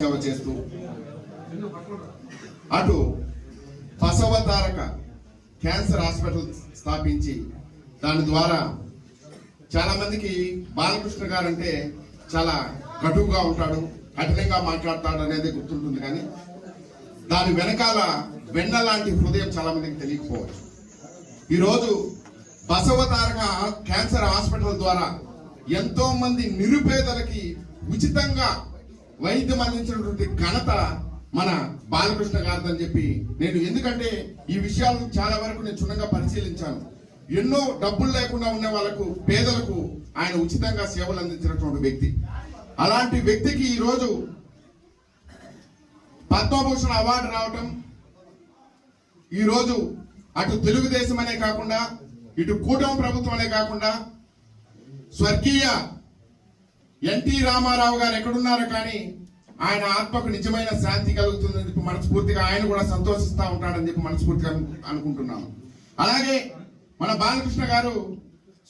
సేవ చేస్తూ. అటు బసవతారక క్యాన్సర్ హాస్పిటల్ స్థాపించి దాని ద్వారా చాలా మందికి బాలకృష్ణ గారు అంటే చాలా కటువుగా ఉంటాడు కఠినంగా మాట్లాడతాడు అనేది గుర్తుంటుంది కానీ దాని వెనకాల వెన్న లాంటి హృదయం చాలా మందికి తెలియకపోవచ్చు. ఈరోజు బసవతారక క్యాన్సర్ హాస్పిటల్ ద్వారా ఎంతో మంది నిరుపేదలకి ఉచితంగా వైద్యం అందించినటువంటి ఘనత మన బాలకృష్ణ గారిదని చెప్పి నేను ఎందుకంటే ఈ విషయాలను చాలా వరకు నేను క్షుణ్ణంగా పరిశీలించాను. ఎన్నో డబ్బులు లేకుండా ఉన్న వాళ్ళకు పేదలకు ఆయన ఉచితంగా సేవలు అందించినటువంటి వ్యక్తి. అలాంటి వ్యక్తికి ఈరోజు పద్మభూషణ అవార్డు రావటం ఈరోజు అటు తెలుగుదేశం అనే కాకుండా ఇటు కూటమి ప్రభుత్వం అనే కాకుండా స్వర్గీయ ఎన్టీ రామారావు గారు ఎక్కడున్నారో కానీ ఆయన ఆత్మకు నిజమైన శాంతి కలుగుతుందని చెప్పి మనస్ఫూర్తిగా ఆయన కూడా సంతోషిస్తూ ఉంటాడని చెప్పి మనస్ఫూర్తిగా అనుకుంటున్నాను. అలాగే మన బాలకృష్ణ గారు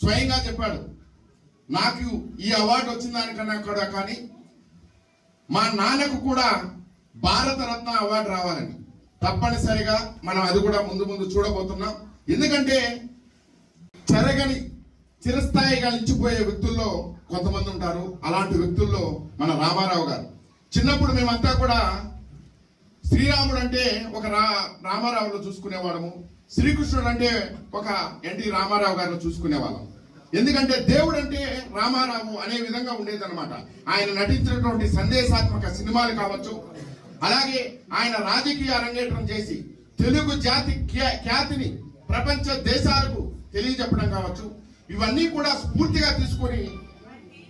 స్వయంగా చెప్పాడు నాకు ఈ అవార్డు వచ్చిన దానికన్నా కూడా కానీ మా నాన్నకు కూడా భారతరత్న అవార్డు రావాలని. తప్పనిసరిగా మనం అది కూడా ముందు ముందు చూడబోతున్నాం. ఎందుకంటే చెరగని చిరస్థాయిగా నిలిచిపోయే వ్యక్తుల్లో కొంతమంది ఉంటారు. అలాంటి వ్యక్తుల్లో మన రామారావు గారు. చిన్నప్పుడు మేమంతా కూడా శ్రీరాముడు అంటే ఒక రా రామారావులో చూసుకునేవాడము శ్రీకృష్ణుడు అంటే ఒక ఎన్టీ రామారావు గారిని చూసుకునేవాళ్ళం. ఎందుకంటే దేవుడు అంటే రామారావు అనే విధంగా ఉండేదన్నమాట. ఆయన నటించినటువంటి సందేశాత్మక సినిమాలు కావచ్చు అలాగే ఆయన రాజకీయ అరంగేట్రం చేసి తెలుగు జాతి ఖ్యాతిని ప్రపంచ దేశాలకు తెలియజెప్పడం కావచ్చు ఇవన్నీ కూడా స్ఫూర్తిగా తీసుకొని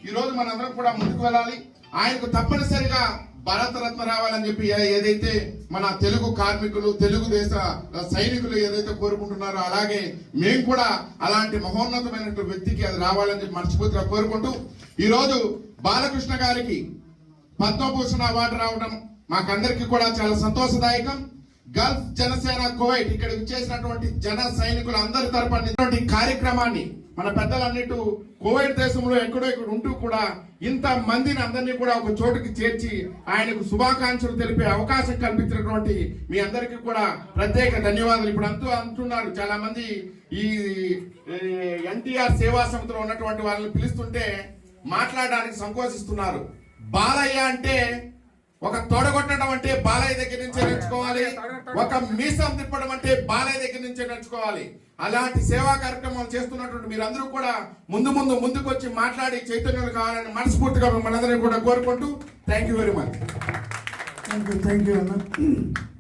ఈరోజు మనందరం కూడా ముందుకు వెళ్ళాలి. ఆయనకు తప్పనిసరిగా భారతరత్న రావాలని చెప్పి ఏదైతే మన తెలుగు కార్మికులు తెలుగు దేశ సైనికులు ఏదైతే కోరుకుంటున్నారో అలాగే మేము కూడా అలాంటి మహోన్నతమైన వ్యక్తికి అది రావాలని చెప్పి మనస్ఫూర్తిగా కోరుకుంటూ ఈరోజు బాలకృష్ణ గారికి పద్మభూషణ అవార్డు రావడం మాకందరికీ కూడా చాలా సంతోషదాయకం. గల్ఫ్ జనసేన కోవైట్ ఇక్కడ చేసినటువంటి జన సైనికుల అందరి తరపున కార్యక్రమాన్ని మన పెద్దలన్నిటూ కోవైట్ దేశంలో ఎక్కడో ఇక్కడ ఉంటూ కూడా ఇంత మందిని అందరినీ కూడా ఒక చోటుకి చేర్చి ఆయనకు శుభాకాంక్షలు తెలిపే అవకాశం కల్పించినటువంటి మీ అందరికీ కూడా ప్రత్యేక ధన్యవాదాలు. ఇప్పుడు అంటూ అంటున్నారు చాలా మంది ఈ ఎన్టీఆర్ సేవా సమితిలో ఉన్నటువంటి వాళ్ళని పిలుస్తుంటే మాట్లాడడానికి సంకోచిస్తున్నారు. బాలయ్య అంటే ఒక తొడగొట్టడం అంటే బాలయ్య దగ్గర ఒక మీసం తిప్పడం అంటే బాలయ్య దగ్గర నుంచే నడుచుకోవాలి. అలాంటి సేవా కార్యక్రమాలు చేస్తున్నటువంటి మీరందరూ కూడా ముందు ముందు ముందుకు వచ్చి మాట్లాడి చైతన్యం కావాలని మనస్ఫూర్తిగా మనందరినీ కూడా కోరుకుంటూ thank you very much thank you thank you అన్న.